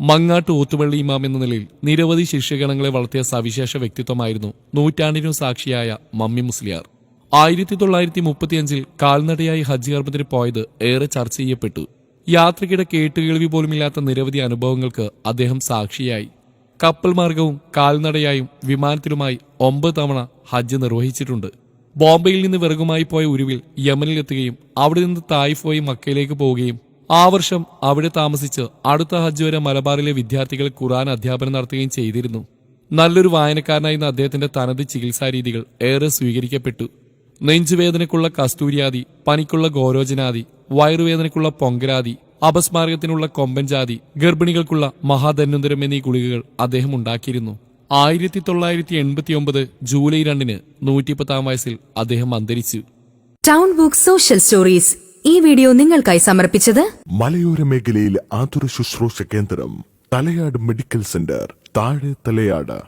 മങ്ങാട്ട് ഊത്തുപള്ളി ഇമാം എന്ന നിലയിൽ നിരവധി ശിഷ്യഗണങ്ങളെ വളർത്തിയ സവിശേഷ വ്യക്തിത്വമായിരുന്നു നൂറ്റാണ്ടിനു സാക്ഷിയായ മമ്മി മുസ്ലിയാർ. ആയിരത്തി തൊള്ളായിരത്തി മുപ്പത്തിയഞ്ചിൽ കാൽനടയായി ഹജ്ജ് കർമ്മത്തിന് പോയത് ഏറെ ചർച്ച ചെയ്യപ്പെട്ടു. യാത്രയ്ക്കിടെ കേട്ടുകേൾവി പോലുമില്ലാത്ത നിരവധി അനുഭവങ്ങൾക്ക് അദ്ദേഹം സാക്ഷിയായി. കപ്പൽ മാർഗവും കാൽനടയായും വിമാനത്തിലുമായി ഒമ്പത് തവണ ഹജ്ജ് നിർവഹിച്ചിട്ടുണ്ട്. ബോംബെയിൽ നിന്ന് വിറകുമായി പോയ ഉരുവിൽ യമനിലെത്തുകയും അവിടെ നിന്ന് തായിഫ് പോയി മക്കയിലേക്ക് പോവുകയും ആ വർഷം അവിടെ താമസിച്ച് അടുത്ത ഹജ്ജ് വരെ മലബാറിലെ വിദ്യാർത്ഥികൾ ഖുറാൻ അധ്യാപനം നടത്തുകയും ചെയ്തിരുന്നു. നല്ലൊരു വായനക്കാരനായിരുന്ന അദ്ദേഹത്തിന്റെ തനത് ചികിത്സാ രീതികൾ ഏറെ സ്വീകരിക്കപ്പെട്ടു. നെഞ്ചുവേദനയ്ക്കുള്ള കസ്തൂരിയാതി പനിക്കുള്ള ഗോരോജനാദി വയറുവേദനയ്ക്കുള്ള പൊങ്കരാതി അപസ്മാരകത്തിനുള്ള കൊമ്പൻജാതി ഗർഭിണികൾക്കുള്ള മഹാധന്വന്തരം എന്നീ ഗുളികകൾ അദ്ദേഹം ഉണ്ടാക്കിയിരുന്നു. ആയിരത്തി തൊള്ളായിരത്തി എൺപത്തി ഒമ്പത് ജൂലൈ രണ്ടിന് നൂറ്റിപ്പത്താം വയസ്സിൽ അദ്ദേഹം അന്തരിച്ചു. ടൗൺ ബുക്ക് സോഷ്യൽ സ്റ്റോറീസ് ഈ വീഡിയോ നിങ്ങൾക്കായി സമർപ്പിച്ചത് മലയോര മേഖലയിൽ ആതുര ശുശ്രൂഷ കേന്ദ്രം തലയാട് മെഡിക്കൽ സെന്റർ താഴെ തലയാട്.